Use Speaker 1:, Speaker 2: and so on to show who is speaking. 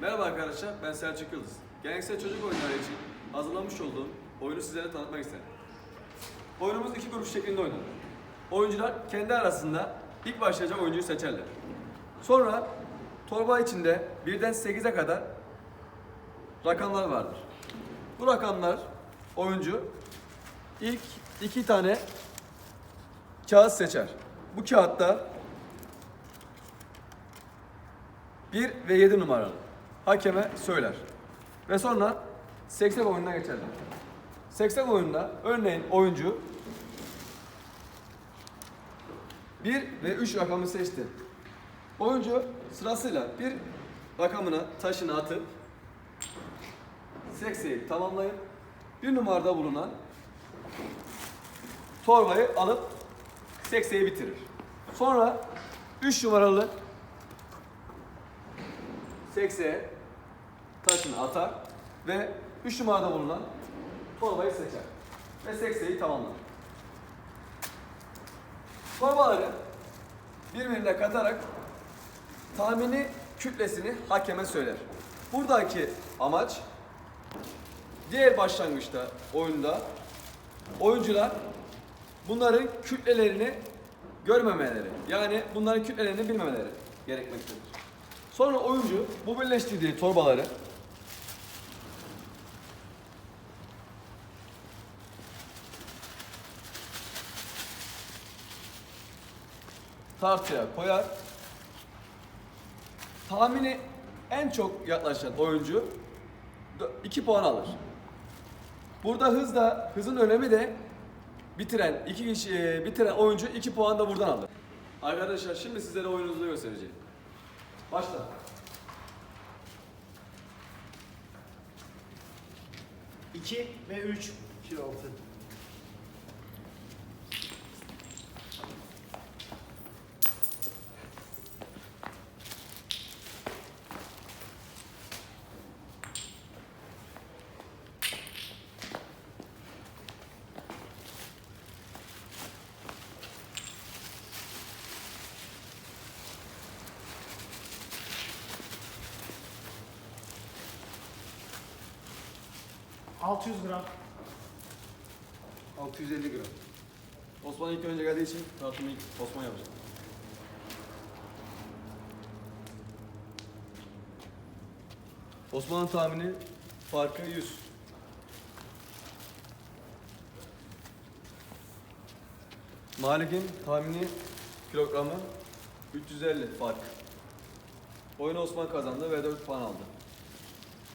Speaker 1: Merhaba arkadaşlar, ben Selçuk Yıldız. Geleneksel çocuk oyunları için hazırlamış olduğum oyunu sizlere tanıtmak isterim. Oyunumuz iki grup şeklinde oynanır. Oyuncular kendi arasında ilk başlayacak oyuncuyu seçerler. Sonra torba içinde birden 8'e kadar rakamlar vardır. Bu rakamlar oyuncu ilk iki tane kağıt seçer. Bu kağıtta 1 ve 7 numaralı hakeme söyler. Ve sonra 80 oyununa geçerler. 80 oyunda örneğin oyuncu 1 ve 3 rakamı seçti. Oyuncu sırasıyla bir rakamına taşını atıp 80'i tamamlayıp bir numarada bulunan torbayı alıp 80'i bitirir. Sonra 3 numaralı 80'e taşını atar ve 3 numarada bulunan torbayı seçer. Ve 80'i tamamlar. Torbaları birbirine katarak tahmini kütlesini hakeme söyler. Buradaki amaç diğer başlangıçta oyunda oyuncular bunların kütlelerini görmemeleri yani bunların kütlelerini bilmemeleri gerekmektedir. Sonra oyuncu bu birleştirdiği torbaları tartıya koyar. Tahmini en çok yaklaşan oyuncu 2 puan alır. Burada hız da hızın önemi de bitiren iki kişi e, bitiren oyuncu 2 puan da buradan alır. Arkadaşlar şimdi sizlere oyununuzu göstereceğim. Başla.
Speaker 2: İki ve üç. Ve altı. Altı yüz gram.
Speaker 1: 650 gram. Osman ilk önce geldiği için tartımı ilk Osman yapacak. Osman'ın tahmini farkı 100. Malik'in tahmini kilogramı 350 fark. Oyunu Osman kazandı ve 4 puan aldı.